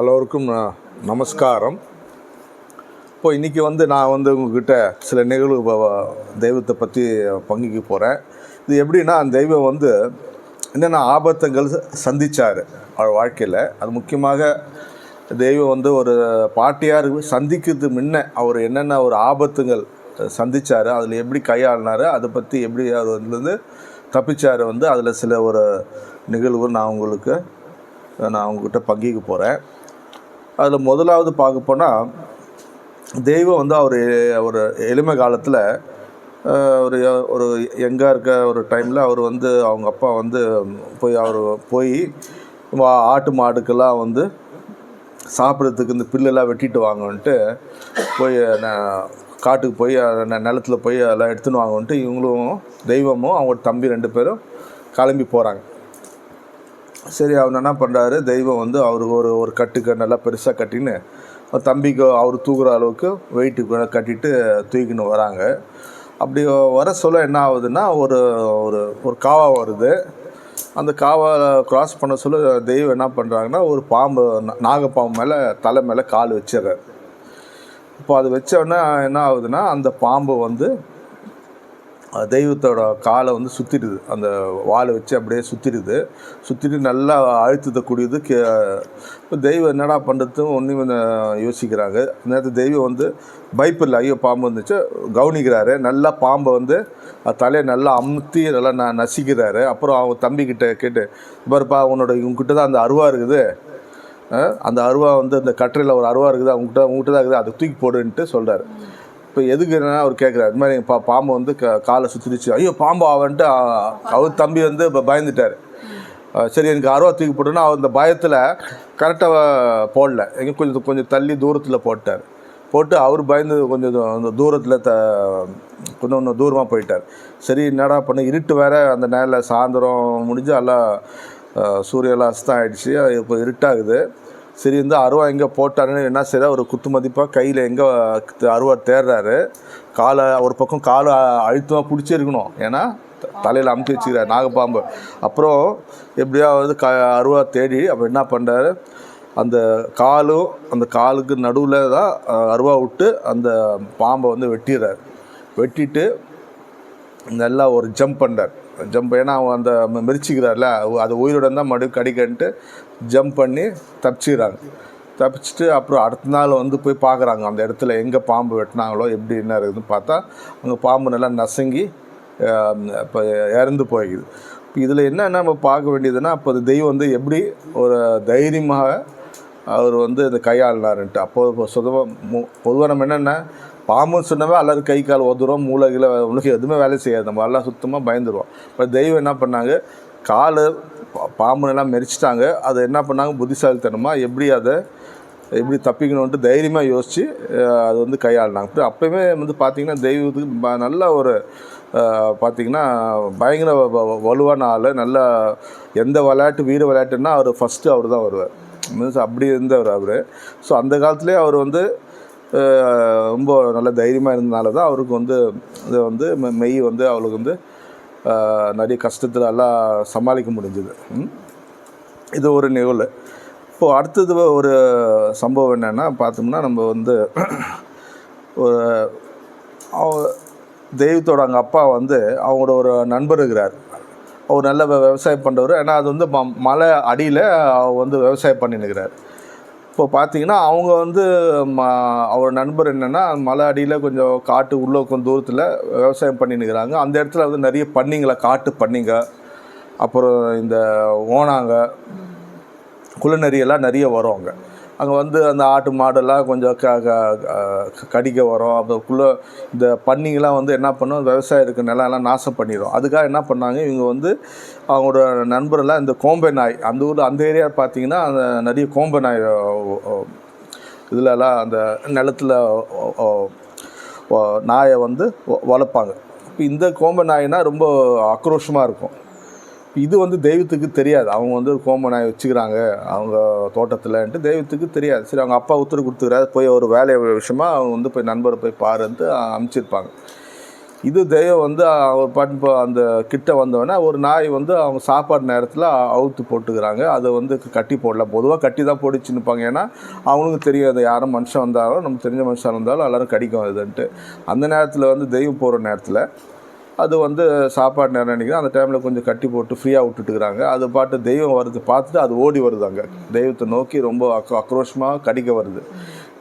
எல்லோருக்கும் நமஸ்காரம். இப்போ இன்றைக்கி வந்து நான் வந்து உங்ககிட்ட சில நிகழ்வு தெய்வத்தை பற்றி பங்கிக்க போகிறேன் இது எப்படின்னா அந்த தெய்வம் வந்து என்னென்ன ஆபத்துங்கள் சந்திச்சார் அவர் வாழ்க்கையில். அது முக்கியமாக தெய்வம் வந்து ஒரு பாட்டியார் சந்திக்கிறது முன்ன அவர் என்னென்ன ஒரு ஆபத்துங்கள் சந்திச்சார் அதில் எப்படி கையாளினார் அதை பற்றி எப்படி அவர் வந்து தப்பிச்சார் வந்து அதில் சில ஒரு நிகழ்வு நான் உங்களுக்கு நான் உங்ககிட்ட பங்கிக்க போகிறேன் அதில் முதலாவது பார்க்க போனால் தெய்வம் வந்து அவர் ஒரு எளிமை காலத்தில் ஒரு ஒரு எங்கே இருக்க ஒரு டைமில் அவர் வந்து அவங்க அப்பா வந்து போய் அவர் போய் வா- ஆட்டு மாடுக்கெல்லாம் வந்து சாப்பிட்றதுக்கு இந்த பில்லெல்லாம் வெட்டிட்டு வாங்கன்ட்டு போய் காட்டுக்கு போய் ந- நிலத்துல போய் அதெல்லாம் எடுத்துன்னு வாங்கன்ட்டு இவங்களும் தெய்வமும் அவங்க தம்பி ரெண்டு பேரும் கிளம்பி போகிறாங்க சரி அவர் என்ன பண்ணுறாரு தெய்வம் வந்து அவருக்கு ஒரு ஒரு கட்டுக்கு நல்லா பெருசாக கட்டின்னு தம்பிக்கு அவர் தூக்குற அளவுக்கு வெயிட்டு கட்டிட்டு தூக்கின்னு வராங்க. அப்படி வர சொல்ல என்ன ஆகுதுன்னா ஒரு ஒரு ஒரு காவா வருது. அந்த காவை க்ராஸ் பண்ண சொல்ல தெய்வம் என்ன பண்ணுறாங்கன்னா ஒரு பாம்பு நாகப்பாம்பு மேலே தலை மேலே கால் வச்சிடுறாரு. இப்போ அது வச்சோடனே என்ன ஆகுதுன்னா அந்த பாம்பு வந்து தெய்வத்தோட காலை வந்து சுற்றிடுது அந்த வாலை வச்சு அப்படியே சுற்றிடுது சுற்றிட்டு நல்லா அழுத்தத்தை கூடியது. கே இப்போ தெய்வம் என்னடா பண்ணுறதும் ஒன்றும் யோசிக்கிறாங்க. அந்த தெய்வம் வந்து பயப்பில்லை ஐயோ பாம்பு வந்துச்சு. கவனிக்கிறாரு. நல்லா பாம்பை வந்து தலையை நல்லா அமுத்தி நல்லா ந நசிக்கிறாரு. அப்புறம் அவங்க தம்பிக்கிட்ட கேட்டு பாருப்பா உன்னோட இவங்ககிட்ட தான் அந்த அருவா இருக்குது. அந்த அருவா வந்து அந்த கட்டரையில் ஒரு அருவா இருக்குது. அவங்ககிட்ட உங்ககிட்ட தான் இருக்குது. அதை தூக்கி போடுன்ட்டு சொல்கிறாரு இப்போ எதுக்குன்னா அவர் கேட்குறாரு இது மாதிரி பா பாம்பு வந்து க காலை சுற்றிடுச்சு ஐயோ பாம்பு ஆவன்ட்டு அவர் தம்பி வந்து இப்போ பயந்துட்டார். சரி எனக்கு அருவா தூக்கி போட்டோன்னா அவர் இந்த பயத்தில் கரெக்டாக போடல. எங்கே கொஞ்சம் கொஞ்சம் தள்ளி தூரத்தில் போட்டார். போட்டு அவர் பயந்து கொஞ்சம் அந்த தூரத்தில் த கொஞ்சம் கொஞ்சம் தூரமாக போயிட்டார். சரி என்னடா பண்ண? இருட்டு வேற அந்த நேரில் சாயந்தரம் முடிஞ்சு எல்லாம் சூரியெல்லாம் அஸ்தம் ஆகிடுச்சு இப்போ இருட்டாகுது. சரி இந்த அருவா எங்கே போட்டாருன்னு என்ன செய்யற ஒரு குத்து மதிப்பாக கையில் எங்கே அருவா தேடுறாரு காலை ஒரு பக்கம் காலை அழுத்தமாக பிடிச்சிருக்கணும் ஏன்னா தலையில் அமுத்தி வச்சுக்கிறார் நாகப்பாம்பு. அப்புறம் எப்படியாவது க அருவா தேடி அப்போ என்ன பண்ணுறாரு அந்த காலும் அந்த காலுக்கு நடுவில் தான் அருவா விட்டு அந்த பாம்பை வந்து வெட்டிடுறாரு வெட்டிட்டு நல்லா ஒரு ஜம்ப் பண்ணுறார் ஜம்ப் ஏன்னா அவன் அந்த ம- அது உயிருடன் தான் மறுபடியும் கடிக்கன்ட்டு ஜம்ப் பண்ணி தப்பிச்சுக்கிறாங்க. தப்பிச்சுட்டு அப்புறம் அடுத்த நாள் வந்து போய் பார்க்குறாங்க அந்த இடத்துல எங்கே பாம்பு வெட்டினாங்களோ எப்படி என்ன இருக்குதுன்னு பார்த்தா அங்கே பாம்பு நல்லா நசுங்கி இப்போ இறந்து போயிடுது இப்போ இதில் என்ன நம்ம பார்க்க வேண்டியதுன்னா அப்போ அந்த தெய்வம் வந்து எப்படி ஒரு தைரியமாக அவர் வந்து இந்த கையாளினாருன்ட்டு அப்போது இப்போ சுதமாக பொதுவாக நம்ம என்னென்னா பாம்புன்னு சொன்னவே எல்லாரும் கை கால் உதறோம் மூளைகளை உனக்கு எதுவுமே வேலை செய்யாது. நம்ம எல்லாம் சுத்தமாக பயந்துருவோம். இப்போ தெய்வம் என்ன பண்ணாங்க? கால் பாம்புனெல்லாம் மெரிச்சிட்டாங்க. அதை என்ன பண்ணாங்க? புத்திசாலித்தனமாக எப்படி அதை எப்படி தப்பிக்கணுன்ட்டு தைரியமாக யோசித்து அது வந்து கையாளினாங்க. அப்புறம் அப்போயுமே வந்து பார்த்திங்கன்னா தெய்வத்துக்கு ப- நல்ல ஒரு பார்த்திங்கன்னா பயங்கர வ- வ- வலுவான ஆள். நல்ல எந்த விளையாட்டு வீர விளையாட்டுன்னா அவர் ஃபஸ்ட்டு அவர் தான் வருவார். மீன்ஸ் அப்படி இருந்தவர் அவர். ஸோ அந்த காலத்துலேயே அவர் வந்து ரொம்ப நல்ல தைரியமாக இருந்தனால தான் அவருக்கு வந்து இது வந்து மெ- மெய் வந்து அவளுக்கு வந்து நிறைய கஷ்டத்தில் எல்லாம் சமாளிக்க முடிஞ்சுது. இது ஒரு நிகழ்வு. இப்போது அடுத்தது ஒரு சம்பவம் என்னென்னா பார்த்தோம்னா நம்ம வந்து ஒரு அவ- தெய்வத்தோட அவங்க அப்பா வந்து அவங்களோட ஒரு நண்பர் இருக்கிறார். அவர் நல்ல விவசாயம் பண்ணுறவர் ஏன்னா அது வந்து ம- மலை அடியில் அவர் வந்து விவசாயம் பண்ணினுக்கிறார் இப்போ பார்த்தீங்கன்னா அவங்க வந்து ம அவர் நண்பர் என்னென்னா மலை அடியில் கொஞ்சம் காட்டு உள்ளே கொஞ்சம் தூரத்தில் விவசாயம் பண்ணினுக்கிறாங்க அந்த இடத்துல வந்து நிறைய பண்ணிங்களை காட்டு பண்ணிங்க. அப்புறம் இந்த ஓணாங்க குள்ளநரியெல்லாம் நிறைய வரும் அங்கே. அங்கே வந்து அந்த ஆட்டு மாடெல்லாம் கொஞ்சம் க க- கடிக்க வரும். அதுக்குள்ளே இந்த பன்னிங்கெல்லாம் வந்து என்ன பண்ணும்? விவசாயம் இருக்க நிலம்லாம் நாசம் பண்ணிடும் அதுக்காக என்ன பண்ணாங்க? இவங்க வந்து அவங்களோட நண்பரெல்லாம் இந்த கோம்பை நாய் அந்த ஊரில் அந்த ஏரியா பார்த்தீங்கன்னா அந்த நிறைய கோம்பை நாய் இதுலலாம் அந்த நிலத்துல நாயை வந்து வளர்ப்பாங்க. இப்போ இந்த கோம்பை நாய்னால் ரொம்ப ஆக்ரோஷமாக இருக்கும். இது வந்து தெய்வத்துக்கு தெரியாது. அவங்க வந்து கோம நாய் வச்சுக்கிறாங்க. அவங்க தோட்டத்தில்ன்ட்டு தெய்வத்துக்கு தெரியாது. சரி அவங்க அப்பா உத்தரவு கொடுத்துக்கிறாரு போய் ஒரு வேலை விஷயமா அவங்க வந்து போய் நண்பரை போய் பாருன்ட்டு அனுப்பிச்சிருப்பாங்க இது தெய்வம் வந்து அவர் பாட்டு இப்போ அந்த கிட்ட வந்தவொடனே ஒரு நாய் வந்து அவங்க சாப்பாடு நேரத்தில் அவுத்து போட்டுக்கிறாங்க. அதை வந்து கட்டி போடல. பொதுவாக கட்டி தான் போட்டு நிற்பாங்க ஏன்னா அவங்களுக்கும் தெரியாது யாரும் மனுஷன் வந்தாலும் நம்ம தெரிஞ்ச மனுஷன் வந்தாலும் எல்லோரும் கடிக்கும் இதுன்ட்டு அந்த நேரத்தில் வந்து தெய்வம் போகிற நேரத்தில் அது வந்து சாப்பாடு நேரம் நினைக்கிறேன். அந்த டைமில் கொஞ்சம் கட்டி போட்டு ஃப்ரீயாக விட்டுட்டுக்கிறாங்க அது பாட்டு தெய்வம் வருது பார்த்துட்டு அது ஓடி வருது அங்கே. தெய்வத்தை நோக்கி ரொம்ப அக் ஆக்ரோஷமாக கடிக்க வருது.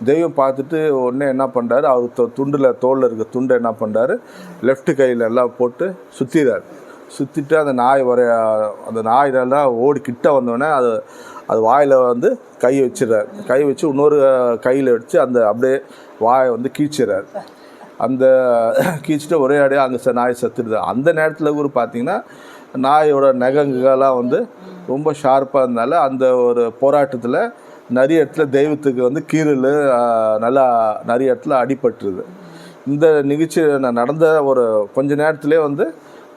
தெய்வம் பார்த்துட்டு உடனே என்ன பண்ணுறாரு அவர் தோ துண்டில் தோளில் இருக்க துண்டை என்ன பண்ணுறாரு லெஃப்ட் கையில் எல்லாம் போட்டு சுற்றிடுறாரு சுற்றிட்டு அந்த நாய் வர அந்த நாயிலெல்லாம் ஓடி கிட்ட வந்தோடனே அது அது வாயில் வந்து கை வச்சிடுறாரு. கை வச்சு இன்னொரு கையில் வச்சு அந்த அப்படியே வாயை வந்து கீழ்ச்சிடுறாரு அந்த கீச்சிட்ட ஒரே அடியாக அங்கே நாய் செத்துடுது. அந்த நேரத்தில் கூட பார்த்தீங்கன்னா நாயோட நகங்கெல்லாம் வந்து ரொம்ப ஷார்ப்பாக இருந்தால அந்த ஒரு போராட்டத்தில் நிறைய இடத்துல தெய்வத்துக்கு வந்து கீறல் நல்லா நிறைய இடத்துல அடிபட்டுருது. இந்த நிகழ்ச்சி நடந்த ஒரு கொஞ்ச நேரத்திலே வந்து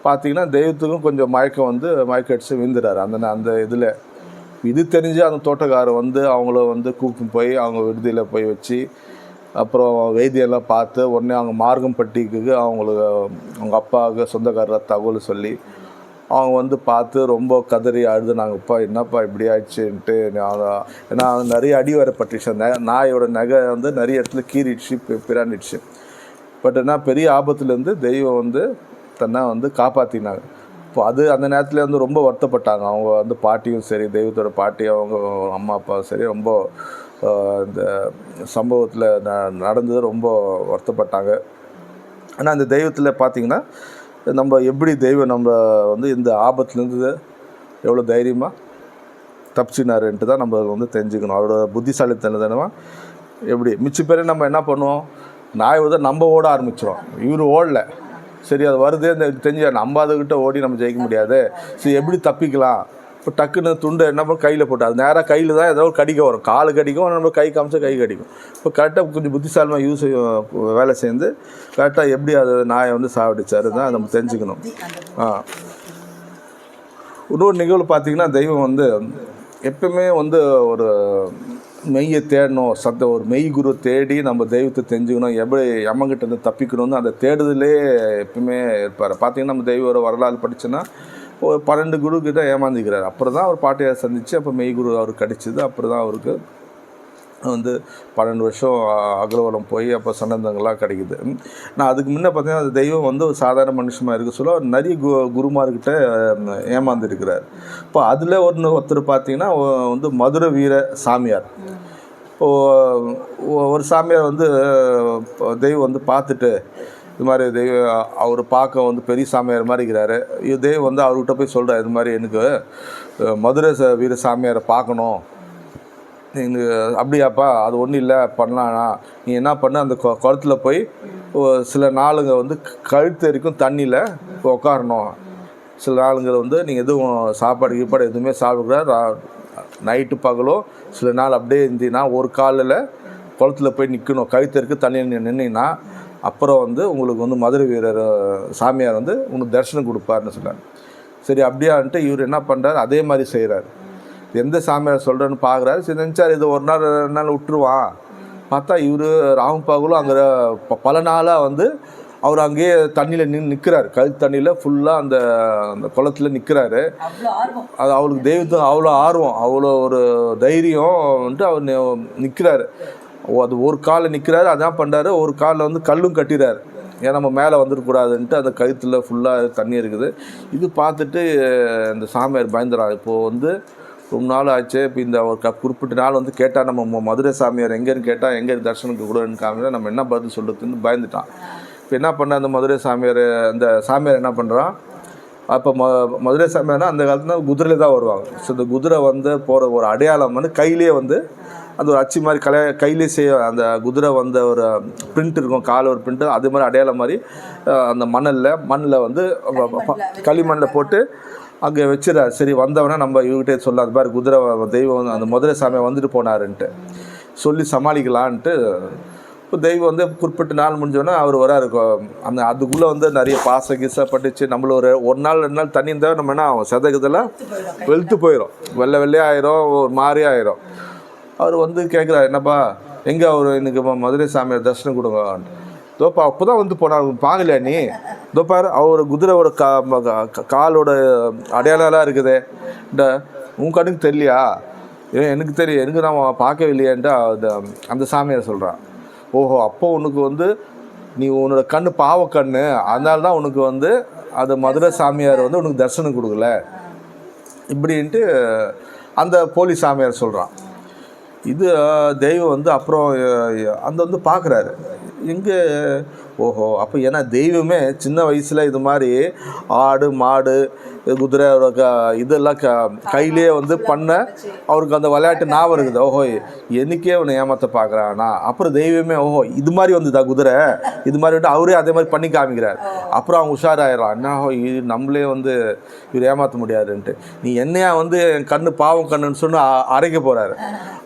பார்த்தீங்கன்னா தெய்வத்துக்கும் கொஞ்சம் மயக்கம் வந்து மயக்க அடிச்சு விழுந்துறாரு. அந்த அந்த இதில். இது தெரிஞ்சு அந்த தோட்டக்காரர் வந்து அவங்கள வந்து கூப்பிட்டு போய் அவங்க விடுதியில் போய் வச்சு அப்புறம் வைத்தியெல்லாம் பார்த்து உடனே அவங்க மார்க்கம்பட்டிக்கு அவங்களுக்கு அவங்க அப்பாவுக்கு சொந்தக்காரர் தகவல் சொல்லி அவங்க வந்து பார்த்து ரொம்ப கதறி அழுதுனாங்கப்பா என்னப்பா இப்படி ஆயிடுச்சுன்ட்டு நான் ஏன்னா நிறைய அடி வர பட்டுச்சு. நாயோட நகை வந்து நிறைய இடத்துல கீறிடுச்சு பிராண்டிடுச்சு. பட் என்ன பெரிய ஆபத்துலேருந்து தெய்வம் வந்து தன்னை வந்து காப்பாற்றினாங்க இப்போ அது அந்த நேரத்தில் வந்து ரொம்ப வருத்தப்பட்டாங்க. அவங்க வந்து பாட்டியும் சரி தெய்வத்தோட பாட்டி அவங்க அம்மா அப்பாவும் சரி ரொம்ப இந்த சம்பவத்தில் ந நடந்தது ரொம்ப வருத்தப்பட்டாங்க. ஆனால் அந்த தெய்வத்தில் பார்த்தீங்கன்னா நம்ம எப்படி தெய்வம் நம்ம வந்து இந்த ஆபத்துலேருந்து எவ்வளோ தைரியமாக தப்பிச்சினாருன்ட்டு தான் நம்ம வந்து தெரிஞ்சுக்கணும். அவரோட புத்திசாலித்தனமாக எப்படி மிச்ச பேர் நம்ம என்ன பண்ணுவோம்? நாய் வந்து நம்ம ஓட ஆரம்பிச்சிடும் இவர் ஓடல. சரி அது வருதே அந்த தெரிஞ்சு நம்ம அதுக்கிட்ட ஓடி நம்ம ஜெயிக்க முடியாது. சரி எப்படி தப்பிக்கலாம்? இப்போ டக்குன்னு துண்டு என்ன பண்ண கையில் போட்டு அது நேராக கையில் தான் ஏதோ ஒரு கடிக்க வரும். கால் கடிக்கும் நம்ம கை காமிச்சா கை கடிக்கும் இப்போ கரெக்டாக கொஞ்சம் புத்திசாலமாக யூஸ் வேலை சேர்ந்து கரெக்டாக எப்படி அது நாயை வந்து சாவடிச்சாரு தான் நம்ம தெரிஞ்சுக்கணும். ஆ. இன்னொரு நிகழ்வு பார்த்தீங்கன்னா தெய்வம் வந்து எப்பவுமே வந்து ஒரு மெய்யை தேடணும் சத்த ஒரு மெய் குரு தேடி நம்ம தெய்வத்தை தெரிஞ்சுக்கணும் எப்படி யமங்கிட்ட இருந்து தப்பிக்கணும்னு அந்த தேடுதலே எப்பவுமே இருப்பார். பார்த்தீங்கன்னா நம்ம தெய்வ வரலாறு படிச்சோன்னா ஒரு பன்னெண்டு குரு கிட்ட ஏமாந்துக்கிறார். அப்புறம் தான் அவர் பாட்டியார் சந்தித்து அப்போ மெய் குரு அவருக்கு கிடைச்சிது. அப்புறம் தான் அவருக்கு வந்து பன்னெண்டு வருஷம் அகலவலம் போய் அப்போ சன்னந்தங்கள்லாம் கிடைக்குது. நான் அதுக்கு முன்ன பார்த்தீங்கன்னா அந்த தெய்வம் வந்து ஒரு சாதாரண மனுஷமாக இருக்க சொல்ல அவர் நிறைய கு குருமார்கிட்ட ஏமாந்துருக்கிறார். இப்போ அதில் ஒன்று ஒருத்தர் பார்த்தீங்கன்னா வந்து மதுரை வீர சாமியார். இப்போ ஒ- ஒரு சாமியார் வந்து தெய்வம் வந்து பார்த்துட்டு இது மாதிரி தெய்வ அவர் பார்க்க வந்து பெரிய சாமியார் மாதிரி இருக்கிறாரு. இது தெய்வம் வந்து அவர்கிட்ட போய் சொல்கிறார் இது மாதிரி எனக்கு மதுரை ச- வீர சாமியாரை பார்க்கணும். நீங்கள் அப்படியாப்பா அது ஒன்றும் இல்லை பண்ணலாம்ண்ணா நீ என்ன பண்ண அந்த குளத்தில் குளத்துல போய் சில நாளுங்க வந்து கழுத்தறிக்கும் கழுத்து வரைக்கும் தண்ணியில் உட்காரணும் சில நாளுங்க வந்து நீங்கள் எதுவும் சாப்பாடு கீப்பாடு எதுவுமே சாப்பிடக்கூடாது. நைட்டு பகலும் சில நாள் அப்படியே இருந்தீங்கன்னா ஒரு காலில் குளத்துல போய் நிற்கணும் கழுத்து தண்ணியில் நின்னீங்கன்னா அப்புறம் வந்து உங்களுக்கு வந்து மதுரை வீரர் சாமியார் வந்து உங்களுக்கு தரிசனம் கொடுப்பாருன்னு சொன்னார் சரி அப்படியான்ட்டு இவர் என்ன பண்ணுறாரு அதே மாதிரி செய்கிறாரு எந்த சாமியார் சொல்கிறேன்னு பார்க்குறாரு சரி நினச்சார் இது ஒரு நாள் ரெண்டு நாள் விட்டுருவான். பார்த்தா இவர் ராமபாகுலும் அங்கே ப- பல நாளாக வந்து அவர் அங்கேயே தண்ணியில் நின்று நிற்கிறாரு கல் தண்ணியில் ஃபுல்லாக அந்த அந்த குளத்துல நிற்கிறாரு அது அவளுக்கு தெய்வத்துக்கு அவ்வளோ ஆர்வம். அவ்வளோ ஒரு தைரியம் வந்துட்டு அவர் நிற்கிறாரு அது ஒரு காலில் நிற்கிறாரு அதான் பண்ணுறாரு ஒரு காலில் வந்து கல்லும் கட்டிடுறாரு ஏன் நம்ம மேலே வந்துடக்கூடாதுன்ட்டு அந்த கழுத்தில் ஃபுல்லாக தண்ணி இருக்குது. இது பார்த்துட்டு இந்த சாமியார் பயந்துறாரு. இப்போது வந்து ரொம்ப நாள் ஆச்சு. இப்போ இந்த ஒரு க குறிப்பிட்ட நாள் வந்து கேட்டால் நம்ம ம- மதுரை சாமியார் எங்கேன்னு கேட்டால் எங்கே தர்ஷனுக்கு கூடன்னு காமிச்சா நம்ம என்ன பதில் சொல்கிறதுன்னு பயந்துட்டான். இப்போ என்ன பண்ண அந்த மதுரை சாமியார் அந்த சாமியார் என்ன பண்ணுறான் அப்போ ம மதுரை சாமியார்னா அந்த காலத்தில் குதிரையில் தான் வருவாங்க. ஸோ இந்த குதிரை வந்து போகிற ஒரு அடையாளம் வந்து கையிலே வந்து அந்த ஒரு அச்சு மாதிரி கலை கையிலே செய்ய அந்த குதிரை வந்த ஒரு பிரிண்ட் இருக்கும் கால ஒரு பிரிண்ட்டு அதே மாதிரி அடையாளம் மாதிரி அந்த மணலில் மண்ணில் வந்து களிமண்ணில் போட்டு அங்கே வச்சிடறாரு. சரி வந்தவொடனே நம்ம இவகிட்டே சொல்ல அது மாதிரி குதிரை தெய்வம் அந்த மதுரை சாமியை வந்துட்டு போனாருன்ட்டு. சொல்லி சமாளிக்கலான்ட்டு இப்போ தெய்வம் வந்து குறிப்பிட்ட நாள் முடிஞ்சோடனே அவர் வராரு. அந்த அதுக்குள்ளே வந்து நிறைய பாச கீச பட்டுச்சு. நம்மள ஒரு ஒரு நாள் ரெண்டு நாள் தண்ணி இருந்தால் நம்ம என்ன ஆகும்? சதகதெல்லாம் வெளுத்து போயிடும் வெள்ளை வெள்ளையாயிரும் ஒரு மாதிரி ஆயிரும். அவர் வந்து கேட்குறாரு என்னப்பா எங்கே அவர்? எனக்கு மதுரை சாமியார் தரிசனம் கொடுங்க. தோப்பா அப்போ தான் வந்து போனார். பார்க்கலையா நீ? தோப்பார் அவர் குதிரையோட கா காலோட அடையாளம்லாம் இருக்குதே. இந்த உன் கண்ணுக்கு தெரியலையா? ஏன் எனக்கு தெரியும் எனக்கு நான் பார்க்கவே இல்லையான்ட்டு அந்த அந்த சாமியார் சொல்கிறான் ஓஹோ அப்போ உனக்கு வந்து நீ உன்னோட கண்ணு பாவ கண்ணு. அதனால தான் உனக்கு வந்து அது மதுரை சாமியார் வந்து உனக்கு தரிசனம் கொடுக்கல. இப்படின்ட்டு அந்த போலி சாமியார் சொல்கிறான் இது தெய்வம் வந்து அப்புறம் அந்த வந்து பார்க்குறாரு எங்கே ஓஹோ அப்போ ஏன்னா தெய்வமே சின்ன வயசில் இது மாதிரி ஆடு மாடு குதிரையோட க இதெல்லாம் க கையிலேயே வந்து பண்ண அவருக்கு அந்த விளையாட்டு ஞாபகம் இருக்குது. ஓஹோ என்னைக்கே அவனை ஏமாற்ற பார்க்குறானா அப்புறம் தெய்வமே ஓஹோ இது மாதிரி வந்துதா குதிரை? இது மாதிரி வந்துட்டு அவரே அதே மாதிரி பண்ணி காமிக்கிறார். அப்புறம் அவங்க உஷாராயிடலாம் என்ன இது நம்மளே வந்து இவர் ஏமாற்ற முடியாதுன்ட்டு. நீ என்னையா வந்து என் கண்ணு பாவம் கண்ணுன்னு சொன்னு அரைக்க போகிறாரு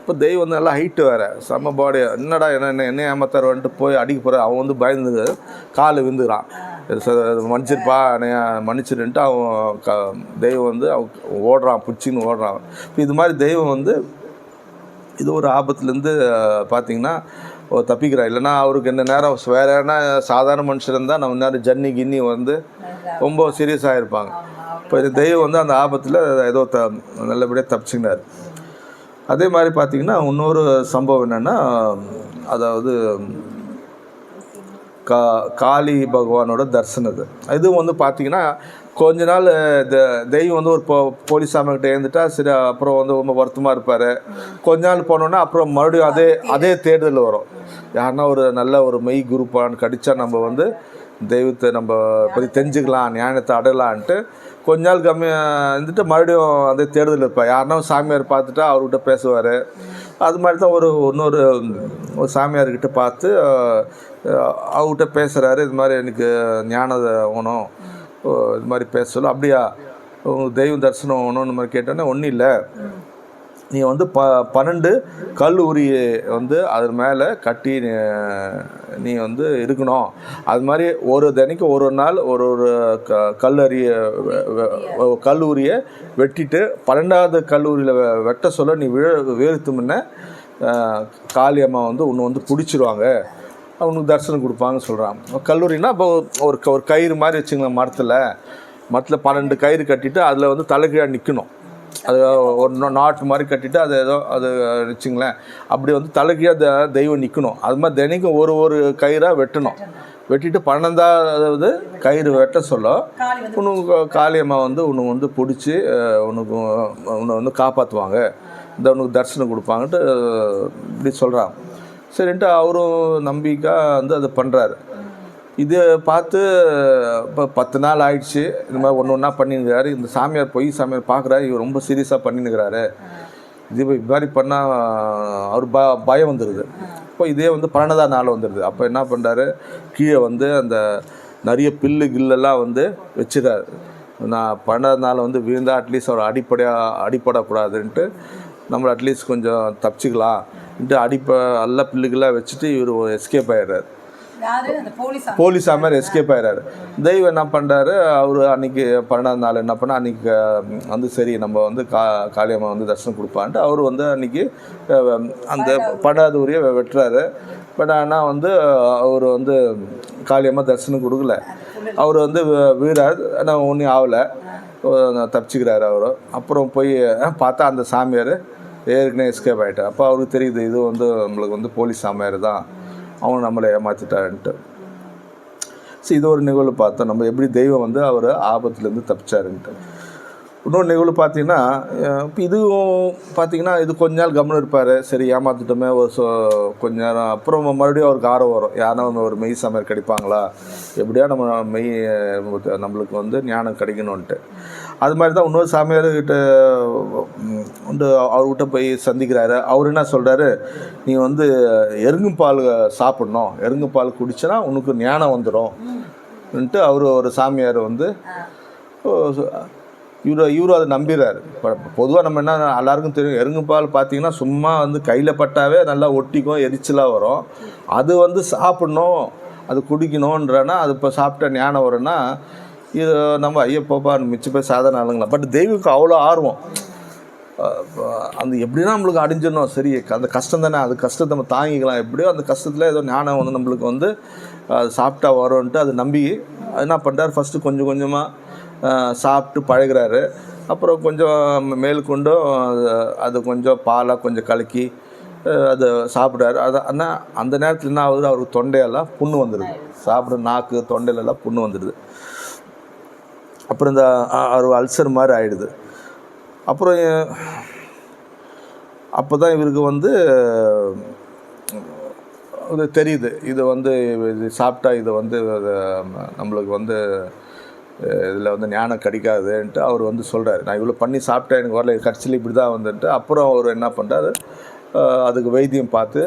இப்போ தெய்வம் வந்து நல்லா ஹைட்டு வேறு. செம்ம பாடி என்னடா என்ன என்ன என்ன ஏமாத்தார் வந்துட்டு போய் அடிக்க போகிறார் அவன் வந்து பயந்து கால் விந்துக்கிறான் மன்னிச்சிருப்பா என்னைய மன்னிச்சிருன்ட்டு அவன் க தெய்வம் வந்து அவன் ஓடுறான் பிடிச்சின்னு ஓடுறான். இப்போ இது மாதிரி தெய்வம் வந்து இது ஒரு ஆபத்துலேருந்து பார்த்தீங்கன்னா தப்பிக்கிறார் இல்லைன்னா அவருக்கு என்ன நேரம் வேற என்ன சாதாரண மனுஷன் இருந்தால் நம்ம நேரம் ஜன்னி கின்னி வந்து ரொம்ப சீரியஸாக இருப்பாங்க இப்போ இந்த தெய்வம் வந்து அந்த ஆபத்தில் ஏதோ த நல்லபடியாக தப்பிச்சுக்கினார். அதே மாதிரி பார்த்தீங்கன்னா இன்னொரு சம்பவம் என்னென்னா அதாவது கா காளி பகவானோட தரிசனது இதுவும் வந்து பார்த்தீங்கன்னா கொஞ்ச நாள் இந்த தெய்வம் வந்து ஒரு போ போலீஸ் கிட்ட இருந்துட்டா சரி அப்புறம் வந்து ரொம்ப வருத்தமாக இருப்பார். கொஞ்ச நாள் போனோன்னா அப்புறம் மறுபடியும் அதே அதே தேடுதல் வரும். யாருன்னா ஒரு நல்ல ஒரு மெய் குரூப்பான்னு கடித்தா நம்ம வந்து தெய்வத்தை நம்ம பற்றி தெரிஞ்சுக்கலாம் ஞானத்தை அடையலான்ட்டு கொஞ்ச நாள் கம்மியாக இருந்துட்டு மறுபடியும் அதே தேடுதல் இருப்பார் யாருன்னா சாமியார் பார்த்துட்டா அவர்கிட்ட பேசுவார். அது மாதிரி தான் ஒரு இன்னொரு ஒரு சாமியார்கிட்ட பார்த்து அவர்கிட்ட பேசுகிறாரு இது மாதிரி எனக்கு ஞானத வேணும். இது மாதிரி பேச சொல்ல. அப்படியா? உங்களுக்கு தெய்வம் தரிசனம் வேணும்னு மாதிரி கேட்டோன்னே ஒன்றும் இல்லை. நீ வந்து ப பன்னெண்டு கல் வந்து அது மேலே கட்டி நீ- நீ வந்து இருக்கணும். அது மாதிரி ஒரு தினைக்கு ஒரு ஒரு நாள் ஒரு ஒரு க கல்லறிய கல்லூரியை வெட்டிட்டு பன்னெண்டாவது கல்லூரியில் வெட்ட சொல்ல நீ விழ வீழ்த்து முன்ன காளியம்மா வந்து உன்னை வந்து பிடிச்சிருவாங்க. அவனுக்கு தரிசனம் கொடுப்பாங்கன்னு சொல்கிறான் கல்லூரினா இப்போ ஒரு க- ஒரு கயிறு மாதிரி வச்சுங்களேன் மரத்தில். மரத்தில் பன்னெண்டு கயிறு கட்டிட்டு அதில் வந்து தலைகீழாக நிற்கணும் அது ஒரு நாட்டு மாதிரி கட்டிட்டு அது ஏதோ அது வச்சுங்களேன். அப்படி வந்து தலைகீழாக த- தெய்வம் நிற்கணும் அது மாதிரி தினைக்கும் ஒரு ஒரு கயிறாக வெட்டணும். வெட்டிட்டு பன்னெண்டாவது கயிறு வெட்ட சொல்ல உனக்கு காளியம்மா வந்து உனக்கு வந்து பிடிச்சி உனக்கு உன்னை வந்து காப்பாற்றுவாங்க இந்த உனக்கு தரிசனம் கொடுப்பாங்கன்ட்டு இப்படி சொல்கிறாங்க சரின்ட்டு அவரும் நம்பிக்கை வந்து அதை பண்ணுறாரு இது பார்த்து இப்போ பத்து நாள் ஆயிடுச்சு. இந்த மாதிரி ஒன்று ஒன்றா பண்ணினுக்கிறாரு. இந்த சாமியார் பொய் சாமியார் பார்க்குறாரு. இவர் ரொம்ப சீரியஸாக பண்ணினுக்கிறாரு. இது இது மாதிரி பண்ணால் அவர் ப பயம் வந்துடுது இப்போ இதே வந்து பன்னெண்டாம் நாள் வந்துடுது அப்போ என்ன பண்ணுறாரு கீழே வந்து அந்த நிறைய பில்லு கில்லெல்லாம் வந்து வச்சுறாரு நான் பன்னெண்டாவது நாள் வந்து விழுந்தா அட்லீஸ்ட் அவர் அடிப்படையாக அடிப்படக்கூடாதுன்ட்டு நம்ம அட்லீஸ்ட் கொஞ்சம் தப்பிச்சுக்கலாம்ன்ட்டு அடிப்ப எல்லா பில்லுகளாக வச்சுட்டு இவர் எஸ்கேப் ஆயிடுறாரு. யாரு? அந்த போலீஸ் போலீஸ் மாதிரி எஸ்கேப் ஆயிடுறாரு தெய்வம் என்ன பண்ணுறாரு அவர் அன்னைக்கு பன்னெண்டாம் நாள் என்ன பண்ண அன்னைக்கு அஹ், வந்து சரி நம்ம வந்து கா காளியம்மா வந்து தரிசனம் கொடுப்பான்ட்டு அவர் வந்து அன்னைக்கு அந்த பன்னெண்டாவது. உரிய வெட்டுறாரு. பட் ஆனால் வந்து அவர் வந்து காளியம்மா தரிசனம் கொடுக்கல. அவர் வந்து வீடார் ஆனால் ஒன்றும் ஆகலை. தப்பிச்சுக்கிறாரு அவர். அப்புறம் போய் பார்த்தா அந்த சாமியார் ஏற்கனவே எஸ்கேப் ஆகிட்டார் அப்போ அவருக்கு தெரியுது இது வந்து நம்மளுக்கு வந்து போலீஸ் சாமியார் தான் அவன் நம்மளை ஏமாற்றிட்டான்ட்டு சரி இது ஒரு நிகழ்வு பார்த்தோம். நம்ம எப்படி தெய்வம் வந்து அவர் ஆபத்துலேருந்து தப்பிச்சாருன்ட்டு. இன்னொரு நிகழ்வு பார்த்தீங்கன்னா இப்போ இதுவும் பார்த்தீங்கன்னா இது கொஞ்ச நாள் கவனம் இருப்பார். சரி ஏமாத்திட்டோமே ஒரு சொ கொஞ்ச நேரம். அப்புறம் மறுபடியும் அவருக்கு ஆர்வம் வரும். யாருன்னா வந்து ஒரு மெய் சமையல் கிடைப்பாங்களா? எப்படியா நம்ம மெய் நம்மளுக்கு வந்து ஞானம் கிடைக்கணுன்ட்டு அது மாதிரி தான் இன்னொரு சாமியார்கிட்ட வந்து அவர்கிட்ட போய் சந்திக்கிறாரு. அவர் என்ன சொல்கிறாரு நீ வந்து எருங்கும் பால் சாப்பிடணும். எருங்கும் பால் குடிச்சனா உனக்கு ஞானம் வந்துடும்ன்ட்டு அவர் ஒரு சாமியார் வந்து இவர் இவரும் அதை நம்பிடுறாரு பொதுவாக நம்ம என்ன எல்லாருக்கும் தெரியும். எருங்குப்பால் பார்த்தீங்கன்னா சும்மா வந்து கையில் பட்டாவே நல்லா ஒட்டிக்கும் எரிச்சலாக வரும். அது வந்து சாப்பிடணும் அது குடிக்கணுன்றனா அது இப்போ சாப்பிட்ட ஞானம் வரும்னா இது நம்ம ஐயப்பப்பா மிச்ச பேர் சாதாரண ஆளுங்களா? பட் தெய்வக்கு அவ்வளோ ஆர்வம். அந்த எப்படின்னா நம்மளுக்கு அடிஞ்சிடணும். சரி அந்த கஷ்டம் தானே அது கஷ்டத்தை நம்ம தாங்கிக்கலாம். எப்படியோ அந்த கஷ்டத்தில் ஏதோ ஞானம் வந்து நம்மளுக்கு வந்து அது சாப்பிட்டா வரும்ன்ட்டு அதை நம்பி என்ன பண்ணுறாரு ஃபஸ்ட்டு கொஞ்சம் கொஞ்சமாக சாப்பிட்டு பழகுறாரு. அப்புறம் கொஞ்சம் மேற்கொண்டும் அது- அது கொஞ்சம் பாலாக கொஞ்சம் கலக்கி அது சாப்பிட்றாரு. அது ஆனால் அந்த நேரத்தில் என்ன ஆகுது? அவருக்கு தொண்டையெல்லாம் புண்ணு வந்துடுது சாப்பிட நாக்கு தொண்டையிலெல்லாம் புண்ணு வந்துடுது அப்புறம் இந்த ஒரு அல்சர் மாதிரி ஆகிடுது அப்புறம் அப்போ தான் இவருக்கு வந்து இது தெரியுது. இது வந்து இது சாப்பிட்டா இது வந்து நம்மளுக்கு வந்து இதில் வந்து ஞானம் கிடைக்காதுன்ட்டு அவர் வந்து சொல்கிறார் நான் இவ்வளோ பண்ணி சாப்பிட்டேன் எனக்கு வரல கடைசியில் இப்படி தான் வந்துட்டு அப்புறம் அவர் என்ன பண்ணுறாரு அதுக்கு வைத்தியம் பார்த்து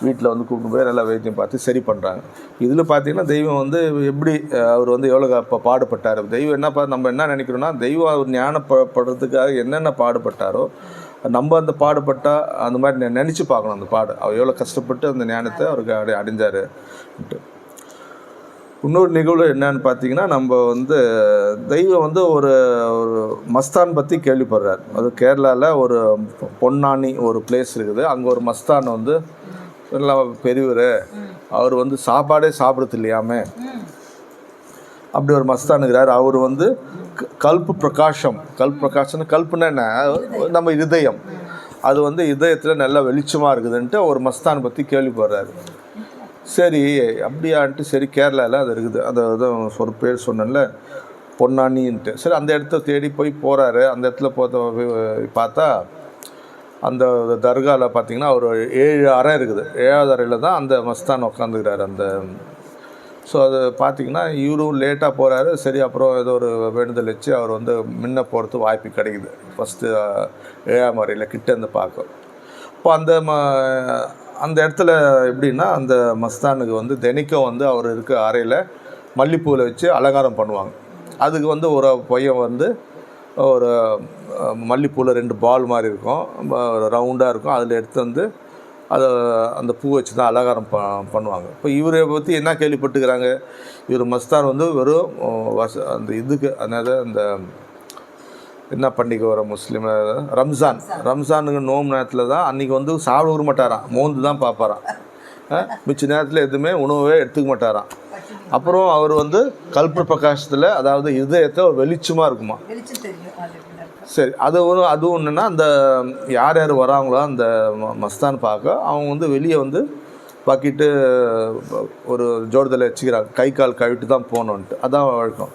வீட்டில் வந்து கூப்பிட்டு போய் நல்லா வைத்தியம் பார்த்து சரி பண்ணுறாங்க இதில் பார்த்தீங்கன்னா தெய்வம் வந்து எப்படி அவர் வந்து எவ்வளோ இப்போ பாடுபட்டார்? தெய்வம் என்ன பா நம்ம என்ன நினைக்கிறோம்னா தெய்வம் அவர் ஞானப்படுறதுக்காக என்னென்ன பாடுபட்டாரோ நம்ம அந்த பாடுபட்டா அந்த மாதிரி நெ- பார்க்கணும் அந்த பாடு. அவர் எவ்வளோ கஷ்டப்பட்டு அந்த ஞானத்தை அவருக்கு அடை அடைஞ்சார். இன்னொரு நிகழ்வு என்னன்னு பார்த்தீங்கன்னா நம்ம வந்து தெய்வம் வந்து ஒரு ஒரு மஸ்தான் பற்றி கேள்விப்படுறார். அது கேரளாவில் ஒரு பொன்னானி ஒரு பிளேஸ் இருக்குது. அங்கே ஒரு மஸ்தான் வந்து நல்லா பெரியவர். அவர் வந்து சாப்பாடே சாப்பிடுறது இல்லையாமே? அப்படி ஒரு மஸ்தான் இருக்கிறார். அவர் வந்து க- கல்பு பிரகாஷம் கல்பு பிரகாஷம்னு கல்புனா என்ன? நம்ம இதயம். அது வந்து இதயத்தில் நல்லா வெளிச்சமாக இருக்குதுன்ட்டு ஒரு மஸ்தான் பற்றி கேள்விப்படுறாரு. சரி அப்படியான்ட்டு சரி கேரளாவில் அது இருக்குது. அந்த இது ஒரு பேர் சொன்னேன்ல பொன்னானின்ட்டு. சரி அந்த இடத்த தேடி போய் போகிறாரு அந்த இடத்துல போத்த பார்த்தா அந்த தர்காவில் பார்த்தீங்கன்னா ஒரு ஏழு அறை இருக்குது. ஏழாவது அறையில் தான் அந்த மஸ்தான் உட்காந்துக்கிறாரு அந்த ஸோ அது பார்த்தீங்கன்னா இவரும் லேட்டாக போகிறாரு சரி அப்புறம் ஏதோ ஒரு வேண்டுதல் வச்சு அவர் வந்து முன்ன போகிறது வாய்ப்பு கிடைக்குது. ஃபஸ்ட்டு ஏழாம் அறையில் கிட்டேருந்து பார்க்க. இப்போ அந்த ம அந்த இடத்துல எப்படின்னா அந்த மஸ்தானுக்கு வந்து தினைக்கும் வந்து அவர் இருக்க அறையில் மல்லிப்பூவில் வச்சு அலங்காரம் பண்ணுவாங்க. அதுக்கு வந்து ஒரு பையன் வந்து ஒரு மல்லிப்பூவில் ரெண்டு பால் மாதிரி இருக்கும். ரவுண்டாக இருக்கும். அதில் எடுத்து வந்து அதை அந்த பூ வச்சு தான் அலங்காரம் ப பண்ணுவாங்க. இப்போ இவரை பற்றி என்ன கேள்விப்பட்டுக்கிறாங்க? இவர் மஸ்தான் வந்து வெறும் வச அந்த இதுக்கு அதாவது அந்த என்ன பண்டிகை வர முஸ்லீம்? ரம்ஜான். ரம்ஜானுக்கு நோம்பு நேரத்தில் தான் அன்றைக்கி வந்து சாப்பிட விட மாட்டாராம். மோந்து தான் பார்ப்பாராம். மிச்ச நேரத்தில் எதுவுமே உணவே எடுத்துக்க மாட்டாராம். அப்புறம் அவர் வந்து கல்ப பிரகாசத்தில் அதாவது இதயத்தை ஒரு வெளிச்சமாக இருக்குமா. சரி அது ஒரு அதுவும் என்னென்னா அந்த யார் யார் வராங்களோ அந்த மஸ்தான் பார்க்க அவங்க வந்து வெளியே வந்து பக்கிட்டு ஒரு ஜோடுதலை வச்சுக்கிறாங்க. கை கால் கழுவிட்டு தான் போகணுன்ட்டு. அதான் வழக்கம்.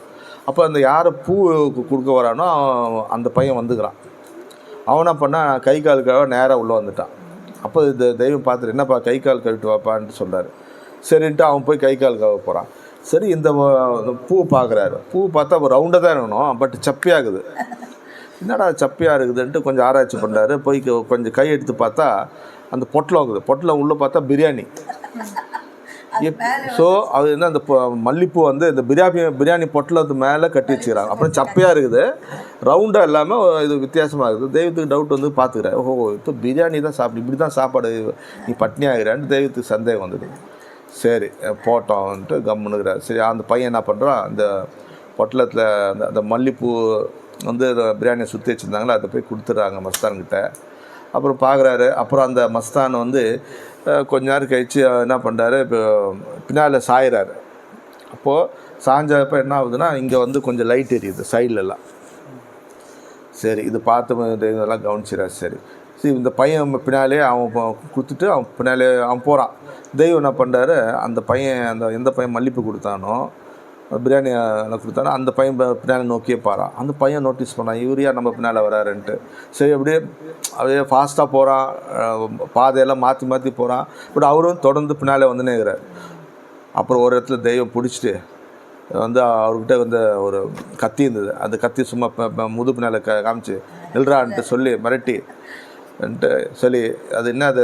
அப்போ அந்த யார் பூ கொடுக்க வரானோ அவன் அந்த பையன் வந்துக்கிறான். அவனை என்ன பண்ணால் கை காலுக்காக நேராக உள்ளே வந்துட்டான். அப்போ இந்த தெய்வம் பார்த்துட்டு என்னப்பா கை கால் கழுவிட்டு வாப்பான்ட்டு சொல்கிறாரு சரின்ட்டு அவன் போய் கை கால் கழுவ போகிறான் சரி இந்த பூ பார்க்குறாரு பூ பார்த்தா ரவுண்டாக தான் இருக்கணும் பட் சப்பியாகுது. என்னடா சப்பியாக இருக்குதுன்ட்டு கொஞ்சம் ஆராய்ச்சி பண்ணுறாரு போய் கொஞ்சம் கை எடுத்து பார்த்தா அந்த பொட்டலம் இருக்குது. பொட்டலம் உள்ளே பார்த்தா பிரியாணி. ஸோ அது என்ன அந்த மல்லிப்பூ வந்து இந்த பிரியாணி பிரியாணி பொட்டலத்து மேலே கட்டி வச்சுக்கிறாங்க. அப்புறம் சப்பையாக இருக்குது. ரவுண்டாக இல்லாமல் இது வித்தியாசமாக இருக்குது. தெய்வத்துக்கு டவுட் வந்து பார்த்துக்கிறேன். ஓஹோ இப்போ பிரியாணி தான் சாப்பிடு இப்படி தான் சாப்பாடு நீ பட்னி ஆகிறான்னு தெய்வத்துக்கு சந்தேகம் வந்துடுது சரி போட்டோம்ன்ட்டு கம்முனுக்கிறார் சரி அந்த பையன் என்ன பண்ணுறான் அந்த பொட்டலத்தில் அந்த அந்த மல்லிப்பூ வந்து பிரியாணியை சுற்றி வச்சுருந்தாங்களே அதை போய் கொடுத்துட்றாங்க மஸ்தான்கிட்ட. அப்புறம் பார்க்குறாரு அப்புறம் அந்த மஸ்தான் வந்து கொஞ்ச நேரம் கழித்து என்ன பண்ணுறாரு இப்போ பின்னால் சாயிறாரு. அப்போது சாஞ்சப்போ என்ன ஆகுதுன்னா இங்கே வந்து கொஞ்சம் லைட் எரியுது சைட்லலாம் சரி இது பார்த்து இதெல்லாம் கவனிச்சிடா சரி. சரி இந்த பையன் பின்னாலே அவன் கொடுத்துட்டு அவன் பின்னாலே அவன் போகிறான் தெய்வம் என்ன பண்ணுறாரு அந்த பையன் அந்த எந்த பையன் மல்லிப்பு கொடுத்தானோ பிரியாணி எல்லாம் கொடுத்தானோ அந்த பையன் பின்னால நோக்கியே பாறான் அந்த பையன் நோட்டீஸ் பண்ணான் இவர் யார் நம்ம பின்னால் வராருன்ட்டு. சரி அப்படியே அப்படியே ஃபாஸ்ட்டாக போகிறான் பாதையெல்லாம் மாற்றி மாற்றி போகிறான் பட் அவரும் தொடர்ந்து பின்னாலே வந்துனே இருக்கிறார். அப்புறம் ஒரு இடத்துல தெய்வம் பிடிச்சிட்டு வந்து அவர்கிட்ட வந்து ஒரு கத்தி இருந்தது. அந்த கத்தி சும்மா முது பின்னால் க காமிச்சு நில்றான்ட்டு சொல்லி மிரட்டி சொல்லி அது என்ன அது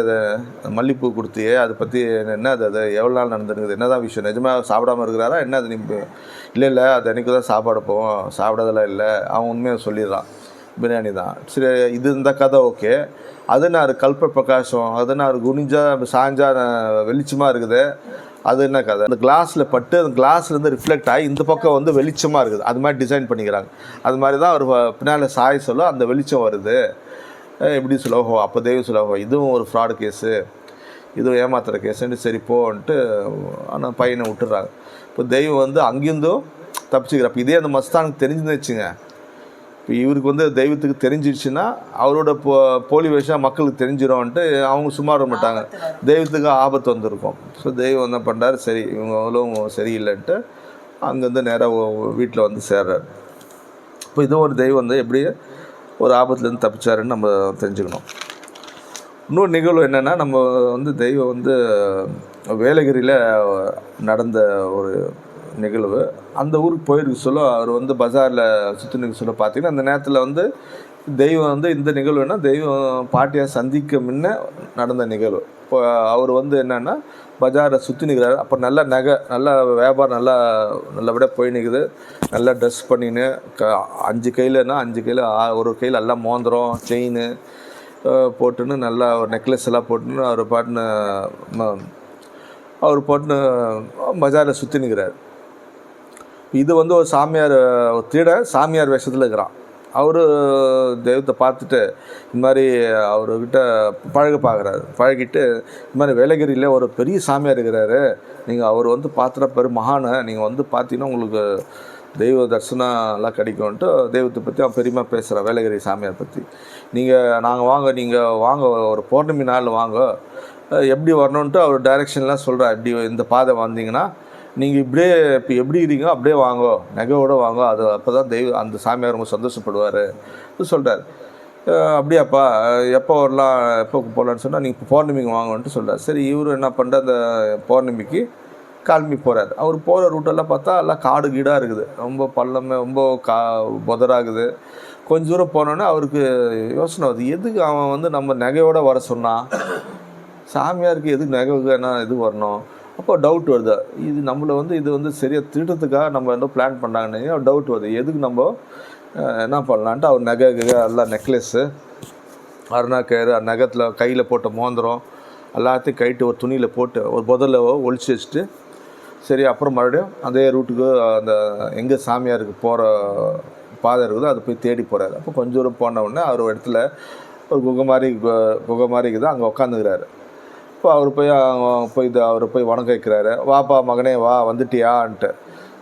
மல்லிப்பூ கொடுத்தியே அதை பற்றி என்ன அது அது எவ்வளோ நாள் நடந்துருக்குது? என்ன தான் விஷயம்? நிஜமாக சாப்பிடாம இருக்கிறாரா? என்ன அது நீ இல்லை இல்லை அது அன்றைக்கி தான் சாப்பாடு போவோம். சாப்பிடாதெல்லாம் இல்லை. அவன் உண்மையாக சொல்லிடுறான். பிரியாணி தான். சரி இது இந்த கதை ஓகே. அது நான் கல்ப பிரகாசம் அது நான் குனிஞ்சா சாஞ்சா வெளிச்சமாக இருக்குது. அது என்ன கதை? அந்த கிளாஸில் பட்டு அந்த கிளாஸ்லேருந்து ரிஃப்ளெக்ட் ஆகி இந்த பக்கம் வந்து வெளிச்சமாக இருக்குது. அது மாதிரி டிசைன் பண்ணிக்கிறாங்க. அது மாதிரி தான் ஒரு பின்னால் சாய் சொல்ல அந்த வெளிச்சம் வருது. சொல்ல ஓஹோ அப்போ தெய்வம் சொல்ல ஓஹோ இதுவும் ஒரு ஃப்ராடு கேஸு இது ஏமாத்துற கேஸ்ன்னு சரி போன்ட்டு ஆனால் பையனை விட்டுறாங்க. இப்போ தெய்வம் வந்து அங்கேருந்தும் தப்பிச்சுக்கிற அப்போ இதே அந்த மஸ்தானுக்கு தெரிஞ்சுன்னு வச்சுங்க. இப்போ இவருக்கு வந்து தெய்வத்துக்கு தெரிஞ்சிடுச்சுன்னா அவரோட போ போலி வேஷம் மக்களுக்கு தெரிஞ்சிடும்ன்ட்டு அவங்க சும்மா விட மாட்டாங்க. தெய்வத்துக்கு ஆபத்து வந்திருக்கும். ஸோ தெய்வம் என்ன பண்ணுறாரு சரி இவங்க அவ்வளோ சரியில்லைன்ட்டு அங்கேருந்து நேராக வீட்டில் வந்து சேர்றாரு. இப்போ இதுவும் ஒரு தெய்வம் வந்து எப்படி ஒரு ஆபத்துலேருந்து தப்பிச்சாருன்னு நம்ம தெரிஞ்சுக்கணும். இன்னொரு நிகழ்வு என்னென்னா நம்ம வந்து தெய்வம் வந்து வேலகிரியில் நடந்த ஒரு நிகழ்வு. அந்த ஊருக்கு போயிருக்கு சொல்ல அவர் வந்து பஜாரில் சுற்றினுக்கு சொல்ல பார்த்தீங்கன்னா அந்த நேரத்தில் வந்து தெய்வம் வந்து இந்த நிகழ்வுனா தெய்வம் பாட்டியை சந்திக்க முன்ன நடந்த நிகழ்வு. இப்போ அவர் வந்து என்னென்னா பஜாரை சுற்றி நிற்கிறாரு அப்போ நல்ல நகை நல்ல வியாபாரம் நல்லா நல்லபடியாக போய் நிற்குது நல்லா ட்ரெஸ் பண்ணின்னு க அஞ்சு கையில்னா அஞ்சு கையில் ஒரு கையில் எல்லாம் மோந்திரம் செயின் போட்டுன்னு நல்லா ஒரு நெக்லஸ் எல்லாம் போட்டுன்னு அவர் பாட்டுன்னு அவர் போட்டுன்னு பஜாரில் சுற்றி நிற்கிறார் இது வந்து ஒரு சாமியார் ஒரு சாமியார் வேஷத்தில் இருக்கிறான். அவர் தெய்வத்தை பார்த்துட்டு இந்த மாதிரி அவர்கிட்ட பழக பார்க்குறாரு. பழகிட்டு இந்த மாதிரி வேலகிரியில் ஒரு பெரிய சாமியார் இருக்கிறாரு. நீங்கள் அவர் வந்து பார்த்துட பெரு மகானை நீங்கள் வந்து பார்த்தீங்கன்னா உங்களுக்கு தெய்வ தரிசனம் எல்லாம் கிடைக்கும்ன்ட்டு தெய்வத்தை பற்றி அவன் பெரியமா பேசுகிறான் வேலகிரி சாமியார் பற்றி நீங்கள் நாங்கள் வாங்க நீங்கள் வாங்க ஒரு பௌர்ணமி நாள் வாங்க. எப்படி வரணுன்ட்டு அவர் டைரெக்ஷன்லாம் சொல்கிறார் இப்படி இந்த பாதை வந்தீங்கன்னா நீங்கள் இப்படியே இப்போ எப்படி இருக்கீங்க அப்படியே வாங்க நகையோடு வாங்க அது அப்போ தான் தெய்வம் அந்த சாமியார் ரொம்ப சந்தோஷப்படுவார் சொல்கிறார் அப்படியாப்பா எப்போ வரலாம் எப்போ போகலான்னு சொன்னால் நீங்கள் பௌர்ணமிக்கு வாங்கன்ட்டு சொல்கிறார் சரி இவர் என்ன பண்ணுற அந்த பௌர்ணமிக்கு கிளம்பி போகிறார் அவர் போகிற ரூட்டெல்லாம் பார்த்தா எல்லாம் காடு கீடாக இருக்குது ரொம்ப பள்ளமே ரொம்ப கா புதராகுது கொஞ்ச தூரம் போனோன்னே அவருக்கு யோசனை வருது எதுக்கு அவன் வந்து நம்ம நகையோடு வர சொன்னான் சாமியாருக்கு எதுக்கு நகை என்ன இது வரணும் அப்போ டவுட் வருது. இது நம்மளை வந்து இது வந்து சரியாக திருட்டத்துக்காக நம்ம என்ன பிளான் பண்ணாங்கன்னு டவுட் வருது. எதுக்கு நம்ம என்ன பண்ணலான்ட்டு அவர் நகை கிகை எல்லாம் நெக்லஸ்ஸு அருணாக்கயிறு நகத்தில் கையில் போட்ட மோந்திரம் எல்லாத்தையும் கைட்டு ஒரு துணியில் போட்டு ஒரு புதரில் ஒழிச்சு வச்சுட்டு சரி அப்புறம் மறுபடியும் அதே ரூட்டுக்கு அந்த எங்கே சாமியாருக்கு போகிற பாதை இருக்குதோ அதை போய் தேடி போகிறாரு அப்போ கொஞ்சம் தூரம் போன உடனே அவர் இடத்துல ஒரு குகை மாதிரி குகை மாதிரி இருக்குது. அங்கே உட்காந்துக்கிறாரு இப்போ அவர் போய் போய் இது அவர் போய் வணங்க வைக்கிறாரு? வாப்பா மகனே வா வந்துட்டியான்ட்டு.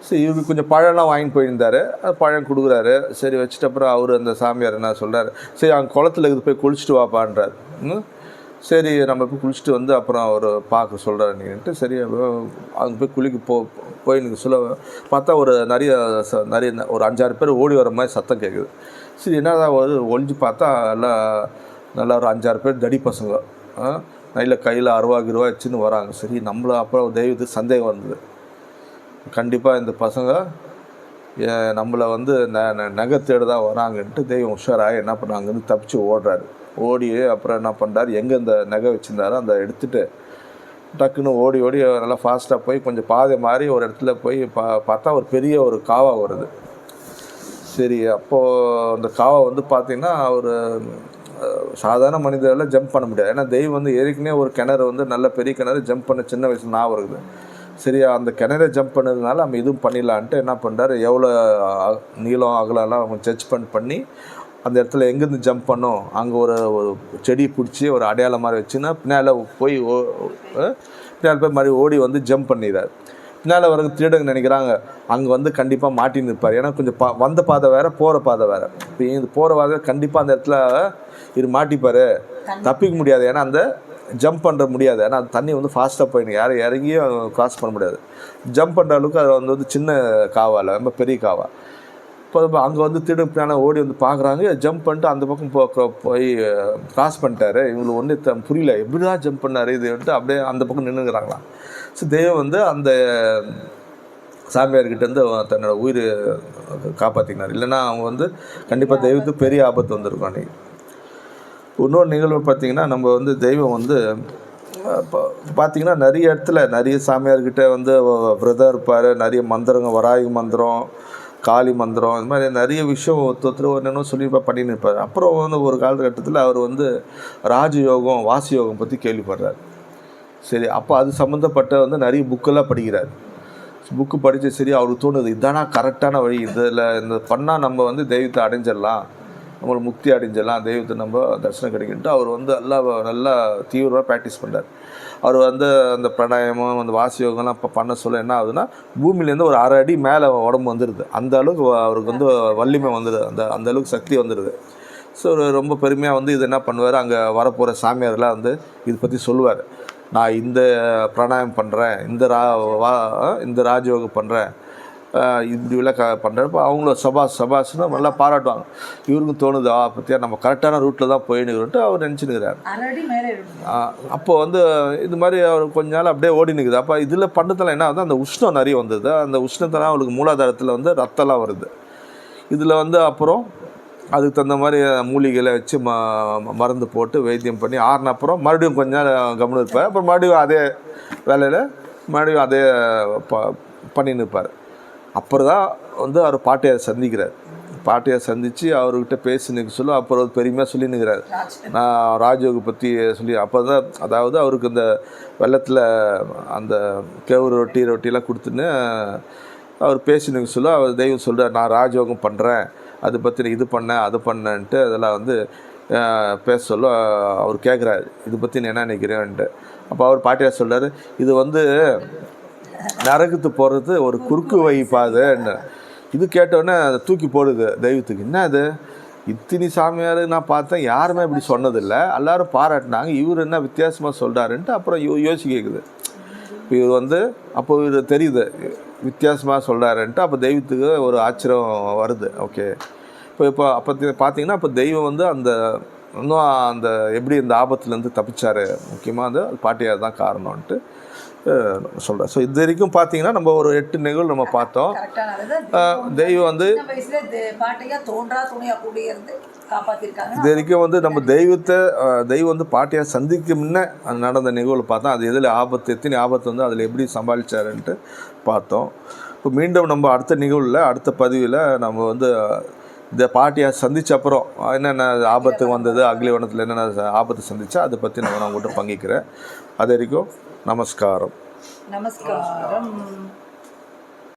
சரி இவருக்கு கொஞ்சம் பழம்லாம் வாங்கிட்டு போயிருந்தார். அது பழம் கொடுக்குறாரு. சரி வச்சுட்டு அப்புறம் அவர் அந்த சாமியார் என்ன சொல்கிறார் சரி அவங்க குளத்துல இது போய் குளிச்சுட்டு வாப்பான்றார். ம்? சரி நம்ம போய் குளிச்சுட்டு வந்து அப்புறம் அவர் பார்க்க சொல்கிறார் நீன்ட்டு. சரி அங்கே போய் குளிக்க போ போய் நீங்கள் சொல்ல பார்த்தா ஒரு நிறைய நிறைய ஒரு அஞ்சாறு பேர் ஓடி வர மாதிரி சத்தம் கேட்குது சரி என்னதான் ஒரு ஒழிஞ்சு பார்த்தா நல்லா நல்லா ஒரு அஞ்சாறு பேர் தடி பசங்க. நல்ல கையில் அருவா கிருவா வச்சுன்னு வராங்க. சரி நம்மள அப்புறம் தெய்வத்துக்கு சந்தேகம் வந்தது. கண்டிப்பாக இந்த பசங்க ஏ- நம்மளை வந்து ந ந- நகை தேட தான் வராங்கன்ட்டு தெய்வம் உஷாராக என்ன பண்ணாங்க தப்பிச்சு ஓடுறாரு. ஓடி அப்புறம் என்ன பண்ணுறாரு எங்கே இந்த நகை வச்சுருந்தாரோ அந்த எடுத்துகிட்டு டக்குன்னு ஓடி ஓடி நல்லா ஃபாஸ்ட்டாக போய் கொஞ்சம் பாதை மாதிரி ஒரு இடத்துல போய் பா பார்த்தா ஒரு பெரிய ஒரு காவா வருது. சரி அப்போது அந்த காவா வந்து பார்த்திங்கன்னா ஒரு சாதாரண மனிதரெல்லாம் ஜம்ப் பண்ண முடியாது. ஏன்னா தெய்வம் வந்து ஏற்கனவே ஒரு கிணறு வந்து நல்ல பெரிய கிணறு ஜம்ப் பண்ண சின்ன வயசு ஞாபகம் இருக்குது. சரியா அந்த கிணற ஜம்ப் பண்ணதுனால நம்ம இதுவும் பண்ணிடலான்ட்டு என்ன பண்ணுறாரு எவ்வளோ அ- நீளம் அகலம்லாம் அவங்க ஜட்ஜ்மெண்ட் பண்ணி அந்த இடத்துல எங்கேருந்து ஜம்ப் பண்ணோம்? அங்கே ஒரு ஒரு செடி பிடிச்சி ஒரு அடையாளம் மாதிரி வச்சுன்னா பின்னால் போய் ஓ- பின்னால் போய் மாதிரி ஓடி வந்து ஜம்ப் பண்ணிடுறாரு. பின்னால் வர திருடங்க நினைக்கிறாங்க அங்கே வந்து கண்டிப்பாக மாட்டி நிற்பார் ஏன்னா கொஞ்சம் பா வந்த பாதை வேறு போகிற பாதை வேறு. இப்போ இது போகிற பாதை கண்டிப்பாக அந்த இடத்துல இது மாட்டிப்பார். தப்பிக்க முடியாது. ஏன்னா அந்த ஜம்ப் பண்ணுற முடியாது. ஏன்னா அந்த தண்ணி வந்து ஃபாஸ்ட்டாக போயிடும். யாரும் இறங்கியும் கிராஸ் பண்ண முடியாது. ஜம்ப் பண்ணுற அளவுக்கு அது வந்து வந்து சின்ன காவால ரொம்ப பெரிய காவா. இப்போ அங்கே வந்து திருட பின்னால் ஓடி வந்து பார்க்குறாங்க ஜம்ப் பண்ணிட்டு அந்த பக்கம் போ போய் கிராஸ் பண்ணிட்டாரு. இவங்களுக்கு ஒன்றும் புரியல. எப்படிதான் ஜம்ப் பண்ணாரு இதுன்ட்டு அப்படியே அந்த பக்கம் நின்றுக்கிறாங்களாம் ஸோ தெய்வம் வந்து அந்த சாமியார்கிட்ட இருந்து அவன் தன்னோட உயிர் காப்பாற்றினார் இல்லைன்னா அவங்க வந்து கண்டிப்பாக தெய்வத்துக்கு பெரிய ஆபத்து வந்திருக்கும் அன்றைக்கி இன்னொரு நிகழ்வு பார்த்திங்கன்னா நம்ம வந்து தெய்வம் வந்து இப்போ பார்த்தீங்கன்னா நிறைய இடத்துல நிறைய சாமியார்கிட்ட வந்து விரதம் இருப்பார். நிறைய மந்திரங்க வராயு மந்திரம் காளி மந்திரம் இந்த மாதிரி நிறைய விஷயம் ஒருத்தர் ஒன்று சொல்லி பண்ணின்னு இருப்பார் அப்புறம் வந்து ஒரு காலகட்டத்தில் அவர் வந்து ராஜயோகம் வாசி யோகம் பற்றி கேள்விப்படுறார். சரி அப்போ அது சம்மந்தப்பட்ட வந்து நிறைய புக்கெல்லாம் படிக்கிறார். புக்கு படித்து சரி அவருக்கு தோணுது இதுதானா கரெக்டான வழி? இதில் இந்த பண்ணால் நம்ம வந்து தெய்வத்தை அடைஞ்சிடலாம். நம்மளை முக்தி அடைஞ்சிடலாம் தெய்வத்தை நம்ம தரிசனம் கிடைக்கிட்டு அவர் வந்து நல்லா நல்லா தீவிரமாக ப்ராக்டிஸ் பண்ணார் அவர் வந்து அந்த பிரணாயமம் அந்த வாசியோகம்லாம் இப்போ பண்ண சொல்ல என்ன ஆகுதுன்னா பூமியிலேருந்து ஒரு அரை அடி மேலே உடம்பு வந்துடுது அந்த அளவுக்கு அவருக்கு வந்து வள்ளிமை வந்துடுது அந்த அந்த அளவுக்கு சக்தி வந்துடுது ஸோ ரொம்ப பெருமையாக வந்து இது என்ன பண்ணுவார் அங்கே வரப்போகிற சாமியார்லாம் வந்து இது பற்றி சொல்லுவார். நான் இந்த பிராணாயம் பண்ணுறேன் இந்த ரா வா இந்த ராஜயோகம் பண்ணுறேன் இப்படி க பண்ணுறப்ப அவங்களும் சபாஸ் சபாஸ்னு நல்லா பாராட்டுவாங்க. இவருக்கும் தோணுது? பற்றியா நம்ம கரெக்டான ரூட்டில் தான் போயினுக்கிறோன்ட்டு அவர் நினச்சினுக்கிறார் அப்போ வந்து இது மாதிரி அவர் கொஞ்ச நாள் அப்படியே ஓடி நிற்குது அப்போ இதில் பண்ணதில் என்ன ஆகுது? அந்த உஷ்ணம் நிறைய வந்தது. அந்த உஷ்ணத்தெல்லாம் அவளுக்கு மூலாதாரத்தில் வந்து ரத்தம்லாம் வருது. இதில் வந்து அப்புறம் அதுக்கு தகுந்த மாதிரி மூலிகைகளை வச்சு ம ம- மருந்து போட்டு வைத்தியம் பண்ணி ஆறின அப்புறம் மறுபடியும் கொஞ்ச நேரம் கவனம் இருப்பார். அப்புறம் மறுபடியும் அதே வேலையில் மறுபடியும் அதே ப பண்ணின்னு இருப்பார் அப்புறம் தான் வந்து அவர் பாட்டியார் சந்திக்கிறார். பாட்டியார் சந்தித்து அவர்கிட்ட பேசினுக்கு சொல்ல அப்புறம் பெருமையாக சொல்லினுக்கிறார் ராஜ் நான் ராஜயோக பற்றி சொல்லி அப்போ தான் அதாவது அவருக்கு இந்த வெள்ளத்தில் அந்த கேவுரு ரொட்டி ரொட்டிலாம் கொடுத்துன்னு அவர் பேசினுக்கு சொல்ல அவர் தெய்வம் சொல்கிறார் நான் ராஜயோகம் பண்ணுறேன் அதை பற்றி இது பண்ணேன் அது பண்ணேன்ட்டு அதெல்லாம் வந்து பேச சொல்ல அவர் கேட்குறாரு இதை பற்றி நான் என்ன நினைக்கிறேன்ட்டு. அப்போ அவர் பாட்டியார் சொல்கிறார் இது வந்து நரகத்து போகிறது ஒரு குறுக்கு வைப்பாது இது கேட்டோடனே அதை தூக்கி போடுது தெய்வத்துக்கு. என்ன அது? இத்தினி சாமியார் நான் பார்த்தேன் யாருமே இப்படி சொன்னதில்லை. எல்லாரும் பாராட்டினாங்க. இவர் என்ன வித்தியாசமாக சொல்கிறாருன்ட்டு அப்புறம் யோ யோசி கேட்குது இப்போ இவர் வந்து அப்போ இவர் தெரியுது வித்தியாசமாக சொல்கிறாருன்ட்டு அப்போ தெய்வத்துக்கு ஒரு ஆச்சரியம் வருது. ஓகே. இப்போ இப்போ அப்போ பார்த்தீங்கன்னா இப்போ தெய்வம் வந்து அந்த இன்னும் அந்த எப்படி இந்த ஆபத்துலேருந்து தப்பிச்சார்? முக்கியமாக அந்த பாட்டியார் தான் காரணம்ன்ட்டு. சொல்கிறேன் ஸோ இது வரைக்கும் பார்த்தீங்கன்னா நம்ம ஒரு எட்டு நிகழ்வு நம்ம பார்த்தோம். தெய்வம் வந்து இது வரைக்கும் வந்து நம்ம தெய்வத்தை தெய்வம் வந்து பாட்டியார் சந்திக்க முன்ன அது நடந்த நிகழ்வு பார்த்தோம். அது எதில் ஆபத்து எத்தனை ஆபத்து வந்து அதில் எப்படி சமாளிச்சாருன்ட்டு பார்த்தோம். இப்போ மீண்டும் நம்ம அடுத்த நிகழ்வில் அடுத்த பதிவில் நம்ம வந்து இந்த பாட்டியார் சந்திச்ச அப்புறம் என்னென்ன ஆபத்து வந்தது அக்லிவனத்தில் என்னென்ன ஆபத்து சந்திச்சா அதை பற்றி நம்ம நான் உங்கள்கிட்ட பங்கிக்கிறேன் அது வரைக்கும் நமஸ்காரம் நமஸ்காரம்